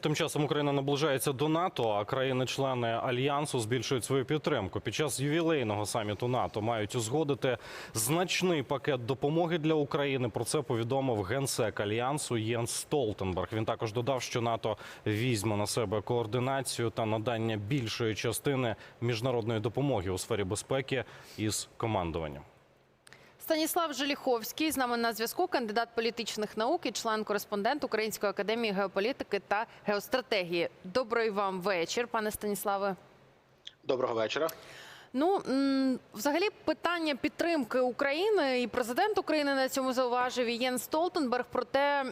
Тим часом Україна наближається до НАТО, а країни-члени альянсу збільшують свою підтримку. Під час ювілейного саміту НАТО мають узгодити значний пакет допомоги для України. Про це повідомив генсек альянсу Єнс Столтенберг. Він також додав, що НАТО візьме на себе координацію та надання більшої частини міжнародної допомоги у сфері безпеки із командуванням. Станіслав Желіховський з нами на зв'язку, кандидат політичних наук і член-кореспондент Української академії геополітики та геостратегії. Добрий вам вечір, пане Станіславе. Доброго вечора. Ну взагалі питання підтримки України і президент України на цьому зауважив і Єн Столтенберг про те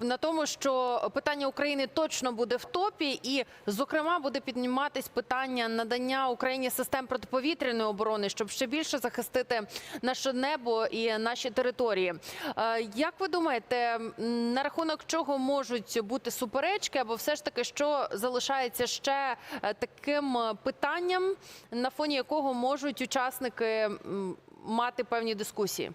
на тому, що питання України точно буде в топі, і зокрема буде підніматись питання надання Україні систем протиповітряної оборони, щоб ще більше захистити наше небо і наші території. Е, Як ви думаєте, на рахунок чого можуть бути суперечки, або все ж таки, що залишається ще е, таким е, питанням, на фоні якого можуть учасники мати певні дискусії?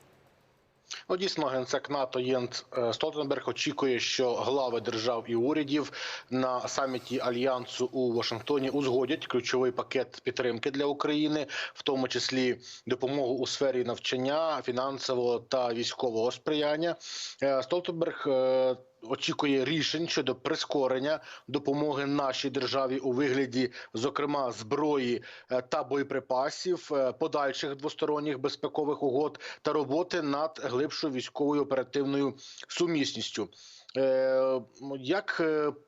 Ну, дійсно, генсек НАТО Єнс е, Столтенберг очікує, що глави держав і урядів на саміті альянсу у Вашингтоні узгодять ключовий пакет підтримки для України, в тому числі допомогу у сфері навчання, фінансового та військового сприяння. Е, Столтенберг е, очікує рішень щодо прискорення допомоги нашій державі у вигляді, зокрема, зброї е, та боєприпасів, е, подальших двосторонніх безпекових угод та роботи над глибшою військовою оперативною сумісністю. Е, Як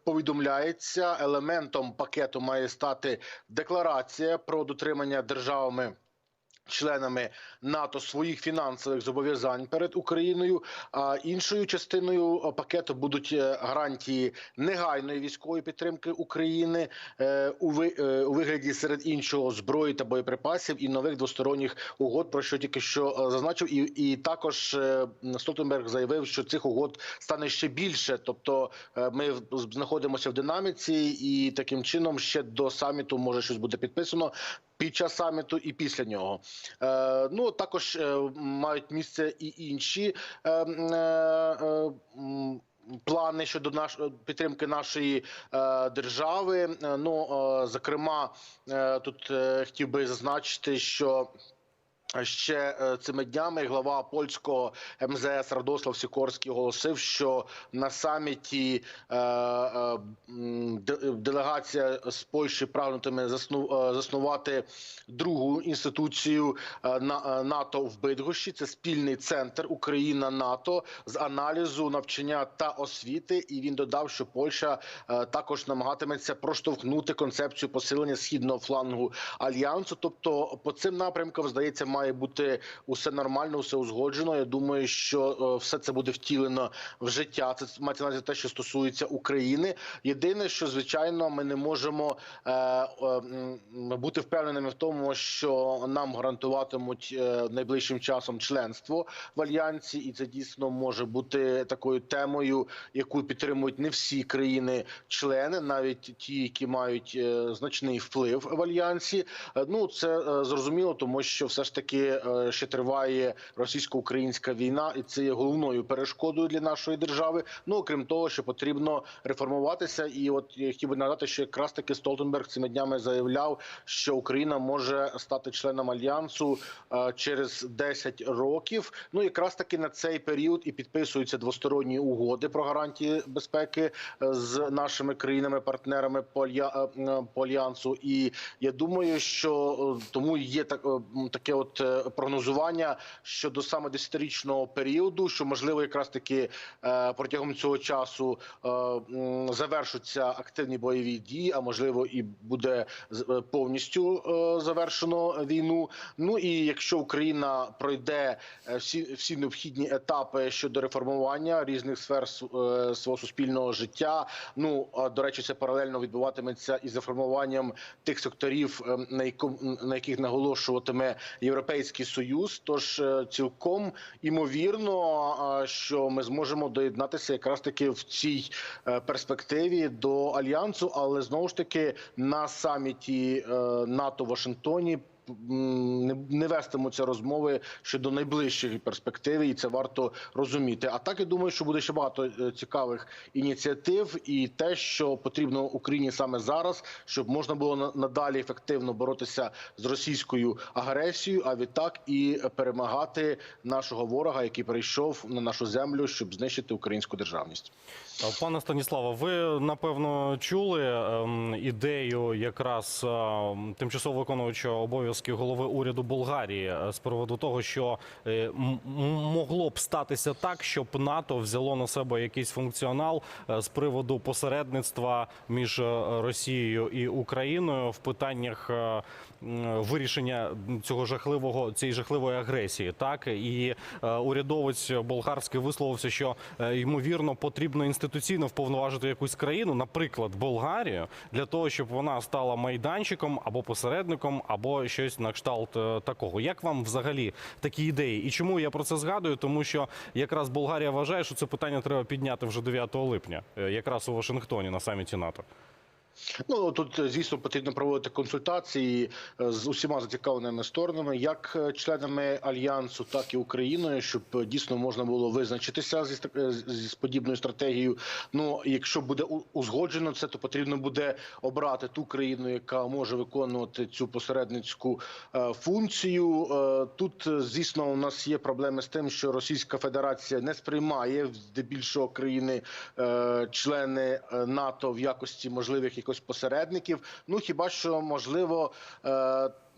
повідомляється, елементом пакету має стати декларація про дотримання державами. Членами НАТО своїх фінансових зобов'язань перед Україною. А іншою частиною е, пакету будуть е, гарантії негайної військової підтримки України е, у у вигляді серед іншого зброї та боєприпасів і нових двосторонніх угод, про що тільки що зазначив, і, і також Столтенберг заявив, що цих угод стане ще більше. Тобто, ми знаходимося в динаміці, і таким чином ще до саміту може щось буде підписано. Під час саміту і після нього е, ну також е, мають місце і інші е, е, е, плани щодо наш підтримки нашої е, держави. Е, Ну е, зокрема, е, тут е, хотів би зазначити, що. Ще е, цими днями глава польського МЗС Радослав Сікорський оголосив, що на саміті е, е, делегація з Польщі прагнутиме засну, заснувати другу інституцію на НАТО в Бидгощі. Це спільний центр Україна НАТО з аналізу навчання та освіти. І він додав, що Польща також намагатиметься проштовхнути концепцію посилення східного флангу альянсу. Тобто, по цим напрямкам здається, має бути усе нормально, усе узгоджено. Я думаю, що е, все це буде втілено в життя. Це мається на те, що стосується України. Єдине, що звичайно, ми не можемо е, е, бути впевненими в тому, що нам гарантуватимуть е, найближчим часом членство в альянсі, і це дійсно може бути такою темою, яку підтримують не всі країни-члени, навіть ті, які мають е, значний вплив в альянсі. Е, Ну це зрозуміло, тому що все ж таки ще триває російсько-українська війна, і це є головною перешкодою для нашої держави. Ну окрім того, що потрібно реформуватися. І от я хотів би нагадати, що якраз таки Столтенберг цими днями заявляв, що Україна може стати членом альянсу е, через 10 років. Ну якраз таки на цей період і підписуються двосторонні угоди про гарантії безпеки е, з нашими країнами-партнерами е, по альянсу. І я думаю, що тому є так таке от прогнозування щодо саме десятирічного періоду, що можливо якраз таки протягом цього часу м, завершуться активні бойові дії, а можливо і буде е, повністю е, завершено війну. Ну і якщо Україна пройде е, всі всі необхідні етапи щодо реформування різних сфер е, свого суспільного життя. Ну до речі, це паралельно відбуватиметься із реформуванням тих секторів, на якому на яких наголошуватиме європейський союз. Тож цілком імовірно, що ми зможемо доєднатися якраз таки в цій перспективі до альянсу, але знову ж таки на саміті НАТО в Вашингтоні не, не вестимуться розмови щодо найближчої перспективи, і це варто розуміти. А так я думаю, що буде ще багато е, цікавих ініціатив, і те, що потрібно Україні саме зараз, щоб можна було на- надалі ефективно боротися з російською агресією, а відтак і перемагати нашого ворога, який прийшов на нашу землю, щоб знищити українську державність. Пане Станіславе, ви напевно чули ем, ідею якраз ем, тимчасово виконуючого обов'язки голови уряду Болгарії е, з приводу того, що е, могло б статися так, щоб НАТО взяло на себе якийсь функціонал е, з приводу посередництва між Росією і Україною в питаннях вирішення цього жахливого цієї жахливої агресії. Так і урядовець болгарський висловився, що ймовірно потрібно інституційно вповноважити якусь країну, наприклад, Болгарію, для того, щоб вона стала майданчиком або посередником, або щось на кшталт е, такого. Як вам взагалі такі ідеї? І чому я про це згадую? Тому що якраз Болгарія вважає, що це питання треба підняти вже 9 липня, е, якраз у Вашингтоні на саміті НАТО. Ну тут звісно потрібно проводити консультації е, з усіма зацікавленими сторонами, як е, членами альянсу, так і Україною, щоб е, дійсно можна було визначитися зі з подібною стратегією. Ну якщо буде узгоджено це, то потрібно буде обрати ту країну, яка може виконувати цю посередницьку функцію. Тут, звісно, у нас є проблеми з тим, що Російська Федерація не сприймає здебільшого країни члени НАТО в якості можливих якось посередників. Ну хіба що можливо.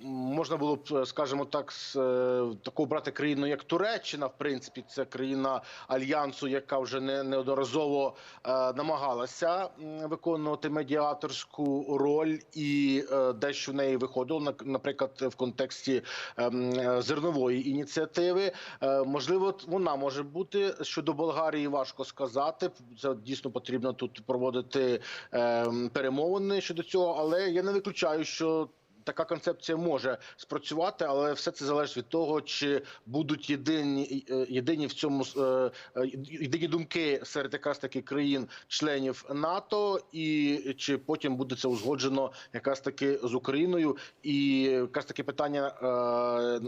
Е, Можна було б, скажімо так, з е, таку брати країну, як Туреччина, в принципі, це країна альянсу, яка вже не неодноразово е, намагалася виконувати медіаторську роль, і е, дещо в неї виходило, на- наприклад, в контексті ем, е, зернової ініціативи. Е, Можливо, вона може бути щодо Болгарії. Важко сказати. Це дійсно потрібно тут проводити ем, перемовини щодо цього, але я не виключаю, що. Така концепція може спрацювати, але все це залежить від того, чи будуть єдині е, єдині в цьому е, е, єдині думки серед якраз таки країн-членів НАТО, і чи потім буде це узгоджено якраз таки з Україною, і якраз таки питання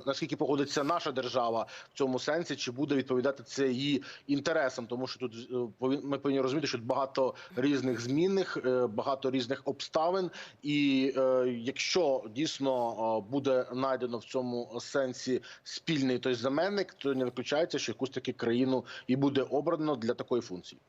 наскільки погодиться наша держава в цьому сенсі, чи буде відповідати це її інтересам, тому що тут ми повинні розуміти, що багато різних змінних, багато різних обставин, і якщо дійсно е, буде знайдено в цьому сенсі спільний той знаменник, то не виключається, що якусь таку країну і буде обрано для такої функції.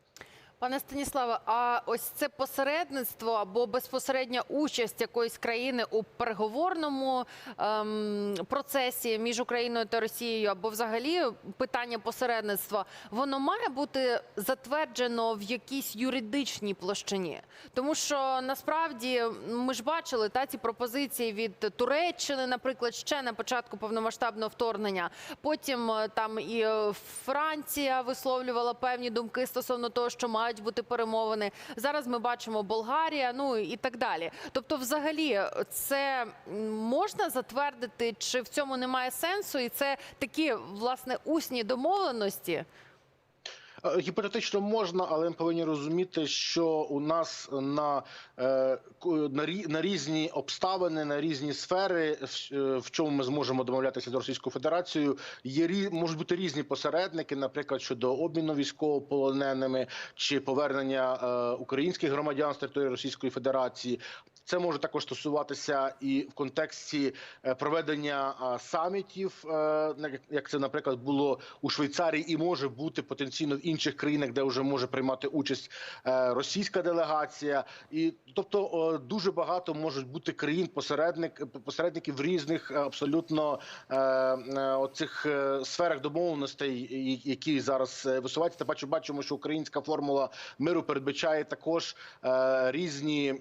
Пане Станіславе, а ось це посередництво або безпосередня участь якоїсь країни у переговорному ем, процесі між Україною та Росією, або взагалі питання посередництва, воно має бути затверджено в якійсь юридичній площині, тому що насправді ми ж бачили та ці пропозиції від Туреччини, наприклад, ще на початку повномасштабного вторгнення. Потім е, там і е, Франція висловлювала певні думки стосовно того, що мають бути перемовини. Зараз ми бачимо Болгарія, ну і так далі. Тобто, взагалі, це можна затвердити, чи в цьому немає сенсу, і це такі власне усні домовленості. Е, Гіпотетично можна, але ми повинні розуміти, що у нас на, е, на, різні обставини, на різні сфери, в- е, чому ми зможемо домовлятися з Російською Федерацією, є можуть бути різні посередники, наприклад, щодо обміну військовополоненими чи повернення українських громадян з території Російської Федерації. Це може також стосуватися і в контексті е, проведення самітів, е, як це, наприклад, було у Швейцарії, і може бути потенційно в інших країнах, де вже може приймати участь е, російська делегація. І тобто дуже багато можуть бути країн посередник посередників в різних абсолютно оцих сферах домовленостей, які зараз висуваються. Та бачу, бачимо, що українська формула миру передбачає також різні,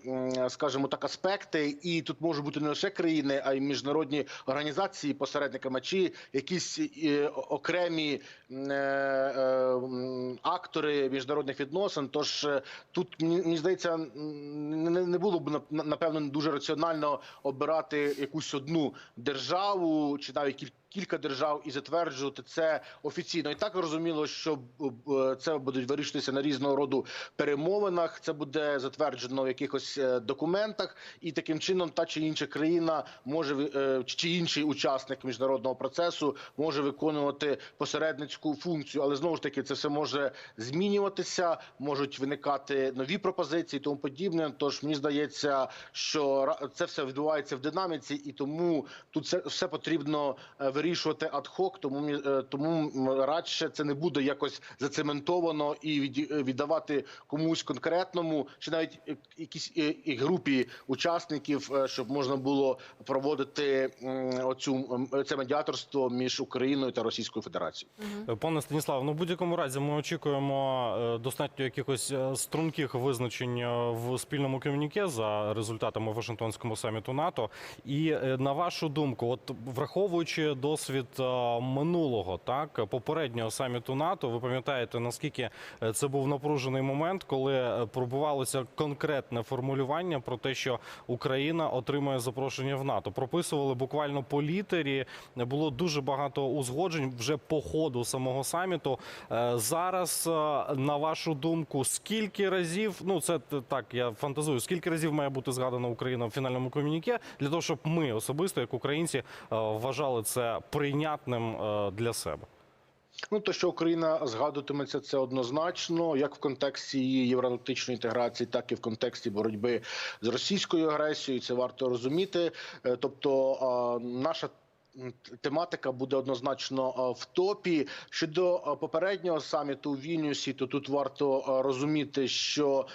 скажімо так, аспекти, і тут можуть бути не лише країни, а й міжнародні організації посередниками, чи якісь е, окремі е, актори міжнародних відносин. Тож е, тут мені, здається, не, було б нап- напевно дуже раціонально обирати якусь одну державу чи навіть кіль- кілька держав і затверджувати це офіційно. І так зрозуміло, що е, це будуть вирішуватися на різного роду перемовинах. Це буде затверджено в якихось е, документах, і таким чином та чи інша країна може е, чи інший учасник міжнародного процесу може виконувати посередницьку функцію. Але знову ж таки, це все може змінюватися, можуть виникати нові пропозиції, і тому подібне. Тож мені здається, що це все відбувається в динаміці, і тому тут все, потрібно е, вирішувати адхок. Тому е, тому радше це не буде якось зацементовано і е, віддавати комусь конкретному, чи навіть е, якійсь і групі учасників, щоб можна було проводити оцю це медіаторство між Україною та Російською Федерацією. Пане Станіслав, ну в будь-якому разі ми очікуємо достатньо якихось струнких визначень в спільному комюніке за результатами Вашингтонського саміту НАТО. І на вашу думку, от враховуючи досвід е, минулого, так попереднього саміту НАТО, ви пам'ятаєте наскільки е, це був напружений момент, коли е, пробувалося конкретне формулювання про те, що Україна отримує запрошення в НАТО. Прописували буквально по літері. Було дуже багато узгоджень вже по ходу самого саміту. Зараз, на вашу думку, скільки разів, ну це так, я фантазую, скільки разів має бути згадана Україна в фінальному комюніке для того, щоб ми особисто, як українці, вважали це прийнятним е, для себе. Ну то, що Україна згадуватиметься, це однозначно, як в контексті її євроатлантичної інтеграції, так і в контексті боротьби з російською агресією. Це варто розуміти. Е, Тобто, наша. Тематика буде однозначно в топі щодо попереднього саміту у Вільнюсі. То тут варто розуміти, що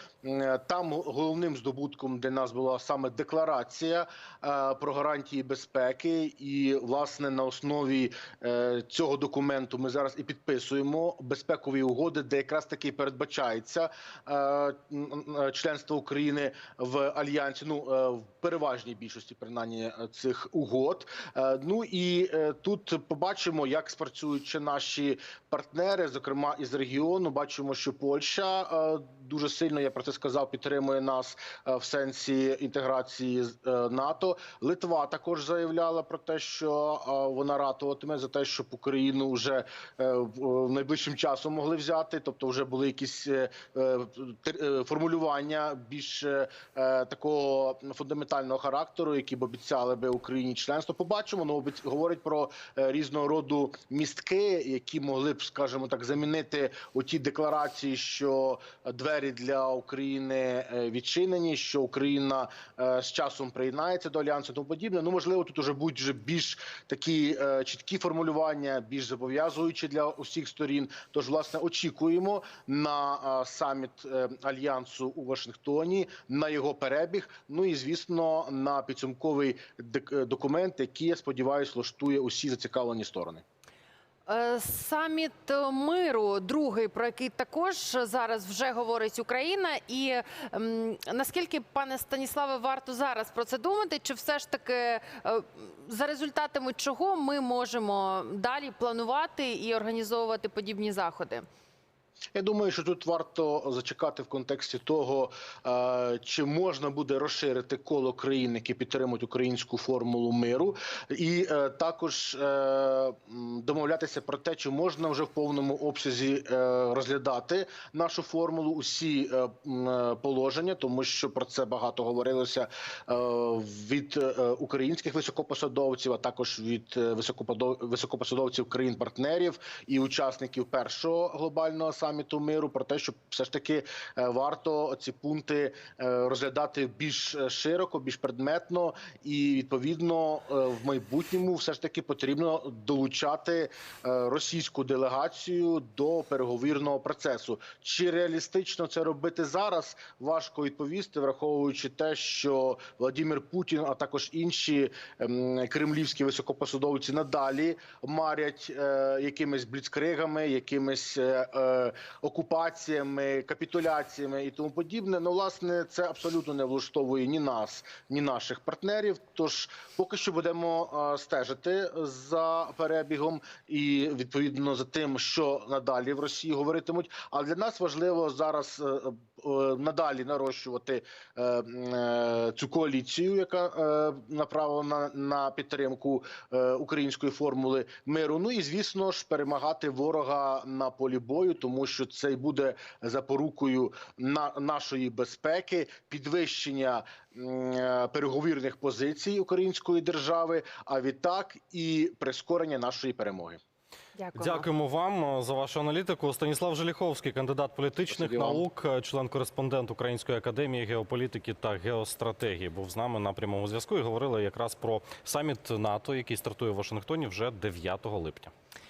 там головним здобутком для нас була саме декларація про гарантії безпеки, і власне на основі е, цього документу ми зараз і підписуємо безпекові угоди, де якраз таки передбачається е, членство України в альянсі. Ну е, в переважній більшості принаймні е, цих угод. Е, Ну і е, тут побачимо, як спрацюють наші партнери, зокрема із регіону. Бачимо, що Польща е, дуже сильно я про це сказав, підтримує нас е, в сенсі інтеграції з е, НАТО. Литва також заявляла про те, що е, вона ратуватиме за те, щоб Україну вже в- найближчим часом могли взяти. Тобто, вже були якісь формулювання більш такого фундаментального характеру, які б обіцяли би Україні членство. Побачимо, ну говорить про різного роду містки, які могли б, скажімо так, замінити оті декларації, що двері для України е, відчинені, що Україна е, з часом приєднається до альянсу, тому подібне. Ну можливо, тут уже будуть вже більш такі е, чіткі формулювання, більш зобов'язуючі для усіх сторін. Тож, власне, очікуємо на саміт альянсу у Вашингтоні, на його перебіг. Ну і звісно, на підсумковий документ, який я сподіваюся, влаштує усі зацікавлені сторони. Е, Саміт миру, другий, про який також зараз вже говорить Україна. І наскільки, пане Станіславе, варто зараз про це думати? Чи все ж таки е, за результатами чого ми можемо далі планувати і організовувати подібні заходи? Я думаю, що тут варто зачекати в контексті того, е, чи можна буде розширити коло країн, які підтримують українську формулу миру, і е, також е, домовлятися про те, чи можна вже в повному обсязі розглядати нашу формулу, усі положення, тому що про це багато говорилося від українських високопосадовців, а також від високопосадовців країн-партнерів і учасників першого глобального саміту миру про те, що все ж таки е, варто ці пункти е, розглядати більш е, широко, більш предметно, і відповідно в майбутньому все ж таки потрібно долучати російську делегацію до переговірного процесу. Чи реалістично це робити зараз? Важко відповісти, враховуючи те, що Владимир Путін, а також інші ем, кремлівські високопосадовці надалі марять якимись бліцкригами, якимись окупаціями, капітуляціями і тому подібне. Ну, власне, це абсолютно не влаштовує ні нас, ні наших партнерів. Тож поки що будемо е, стежити за перебігом і відповідно за тим, що надалі в Росії говоритимуть. А для нас важливо зараз е, е, надалі нарощувати е, е, цю коаліцію, яка е, направлена на підтримку е, української формули миру. Ну і звісно ж перемагати ворога на полі бою, тому що це й буде запорукою на нашої безпеки, підвищення е, переговірних позицій української держави. А відтак і прискорення нашої перемоги. Дякую. Дякуємо вам за вашу аналітику. Станіслав Желіховський, кандидат політичних Спасибі наук, член-кореспондент Української академії геополітики та геостратегії, був з нами на прямому зв'язку і говорили якраз про саміт НАТО, який стартує в Вашингтоні вже 9 липня.